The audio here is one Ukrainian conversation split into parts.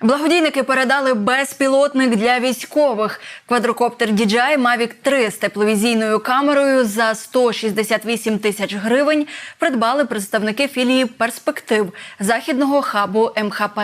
Благодійники передали безпілотник для військових. Квадрокоптер DJI Mavic 3 з тепловізійною камерою за 168 тисяч гривень придбали представники філії перспектив західного хабу МХП.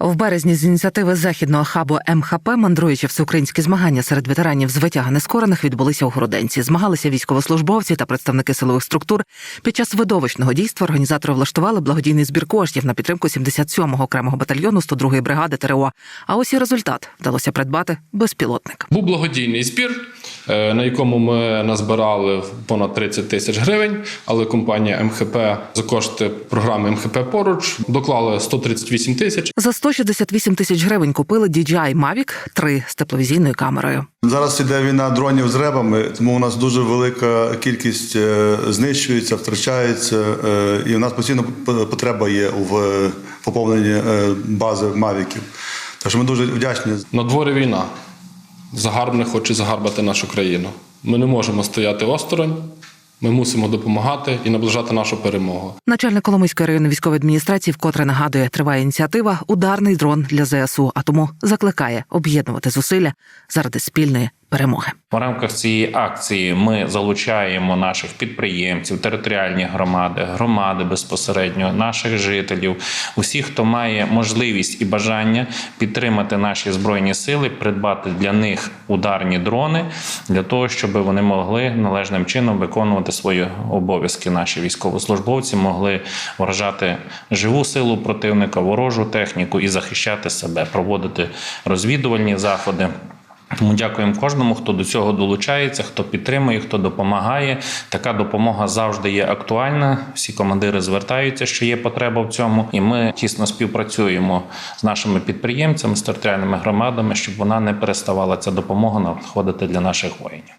В березні з ініціативи західного хабу МХП мандруючи всеукраїнські змагання серед ветеранів з витяга нескорених відбулися у Городенці. Змагалися військовослужбовці та представники силових структур. Під час видовищного дійства організатори влаштували благодійний збір коштів на підтримку 77-го окремого батальйону 102-ї бригади ТРО. А ось і результат вдалося придбати безпілотник. Був благодійний збір, на якому ми назбирали понад 30 тисяч гривень, але компанія МХП за кошти програми МХП поруч доклала 138 тисяч. За 168 тисяч гривень купили DJI Mavic 3 з тепловізійною камерою. Зараз іде війна дронів з ребами, тому у нас дуже велика кількість е, знищується, втрачається, е, і у нас постійно потреба є в е, поповненні е, бази мавіків. Що ми дуже вдячні. На дворі війна. Загарбник хоче загарбати нашу країну. Ми не можемо стояти осторонь. Ми мусимо допомагати і наближати нашу перемогу. Начальник Коломийської районної військової адміністрації вкотре нагадує, триває ініціатива Ударний дрон для ЗСУ, а тому закликає об'єднувати зусилля заради спільної перемоги. В рамках цієї акції ми залучаємо наших підприємців, територіальні громади, громади безпосередньо, наших жителів, усіх, хто має можливість і бажання підтримати наші збройні сили, придбати для них ударні дрони для того, щоб вони могли належним чином виконувати свої обов'язки. Наші військовослужбовці могли вражати живу силу противника, ворожу техніку і захищати себе, проводити розвідувальні заходи. Тому дякуємо кожному, хто до цього долучається, хто підтримує, хто допомагає. Така допомога завжди є актуальна. Всі командири звертаються, що є потреба в цьому, і ми тісно співпрацюємо з нашими підприємцями, з територіальними громадами, щоб вона не переставала ця допомога надходити для наших воїнів.